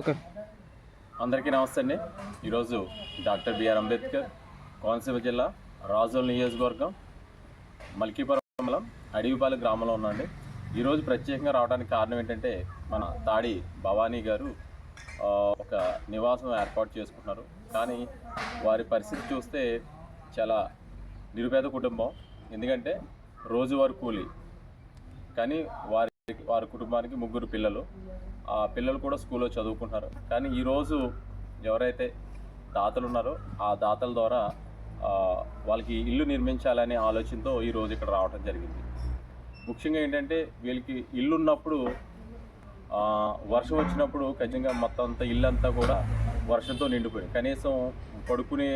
Okay. అందరికీ నమస్తే అండి. ఈరోజు డాక్టర్ బిఆర్ అంబేద్కర్ కోనసీమ జిల్లా రాజోల్ నియోజకవర్గం మల్కీపురం మండలం అడవిపాలెం గ్రామంలో ఉన్నాండి ఈరోజు ప్రత్యేకంగా రావడానికి కారణం ఏంటంటే మన తాడి భవానీ గారు ఒక నివాసం ఏర్పాటు చేసుకుంటున్నారు. కానీ వారి పరిస్థితి చూస్తే చాలా నిరుపేద కుటుంబం. ఎందుకంటే రోజువారి కూలి. కానీ వారి వారి కుటుంబానికి ముగ్గురు పిల్లలు. ఆ పిల్లలు కూడా స్కూల్లో చదువుకుంటున్నారు. కానీ ఈరోజు ఎవరైతే దాతలు ఉన్నారో ఆ దాతల ద్వారా వాళ్ళకి ఇల్లు నిర్మించాలనే ఆలోచనతో ఈరోజు ఇక్కడ రావడం జరిగింది. ముఖ్యంగా ఏంటంటే వీళ్ళకి ఇల్లు ఉన్నప్పుడు వర్షం వచ్చినప్పుడు ఖచ్చితంగా మొత్తం అంతా ఇల్లు అంతా కూడా వర్షంతో నిండిపోయింది కనీసం పడుకునే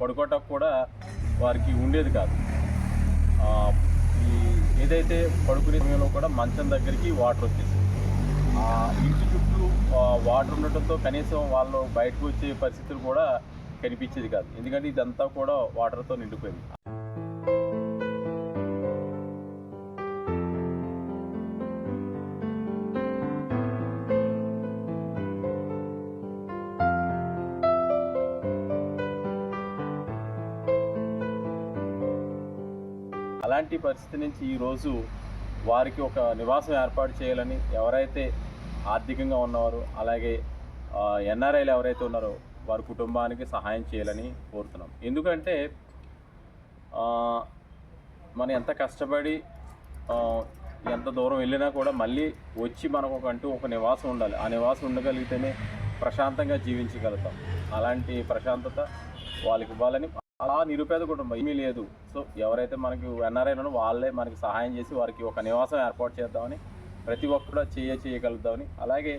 పడుకోవటం కూడా వారికి ఉండేది కాదు. ఈ ఏదైతే పడుకునే సమయంలో కూడా మంచం దగ్గరికి వాటర్ వచ్చేసింది. వాటర్ ఉండటంతో కనీసం వాళ్ళు బయటకు వచ్చే పరిస్థితులు కూడా కనిపించేది కాదు. ఎందుకంటే ఇదంతా కూడా వాటర్తో నిండిపోయింది. అలాంటి పరిస్థితి నుంచి ఈరోజు వారికి ఒక నివాసం ఏర్పాటు చేయాలని ఎవరైతే ఆర్థికంగా ఉన్నవారు అలాగే ఎన్ఆర్ఐలు ఎవరైతే ఉన్నారో వారి కుటుంబానికి సహాయం చేయాలని కోరుతున్నాం. ఎందుకంటే మనం ఎంత కష్టపడి ఎంత దూరం వెళ్ళినా కూడా మళ్ళీ వచ్చి మనకు ఒకంటూ ఒక నివాసం ఉండాలి. ఆ నివాసం ఉండగలిగితేనే ప్రశాంతంగా జీవించగలుగుతాం. అలాంటి ప్రశాంతత వాళ్ళకి ఇవ్వాలని అలా నిరుపేద కుటుంబం ఏమీ లేదు. సో ఎవరైతే మనకి ఎన్ఆర్ఐ వాళ్ళే మనకి సహాయం చేసి వారికి ఒక నివాసం ఏర్పాటు చేద్దామని ప్రతి ఒక్కరు చేయ చేయగలుగుతామని. అలాగే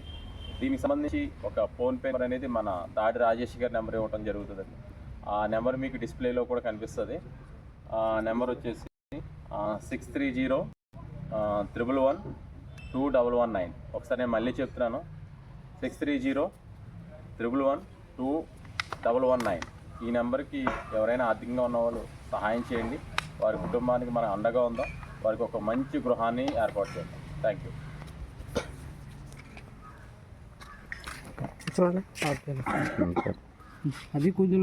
దీనికి సంబంధించి ఒక ఫోన్పే నెంబర్ అనేది మన తాడి రాజేష్ గారి నెంబర్ ఇవ్వటం జరుగుతుందండి. ఆ నెంబర్ మీకు డిస్ప్లేలో కూడా కనిపిస్తుంది. ఆ నెంబర్ వచ్చేసి six three zero triple one two double one nine. ఒకసారి నేను మళ్ళీ చెప్తున్నాను. Six three zero triple one two double one nine. ఈ నెంబర్కి ఎవరైనా ఆర్థికంగా ఉన్నవాళ్ళు సహాయం చేయండి. వారి కుటుంబానికి మన అండగా ఉందాం. వారికి ఒక మంచి గృహాన్ని ఏర్పాటు చేద్దాం. థ్యాంక్ యూ చూడండి అది కొంచెం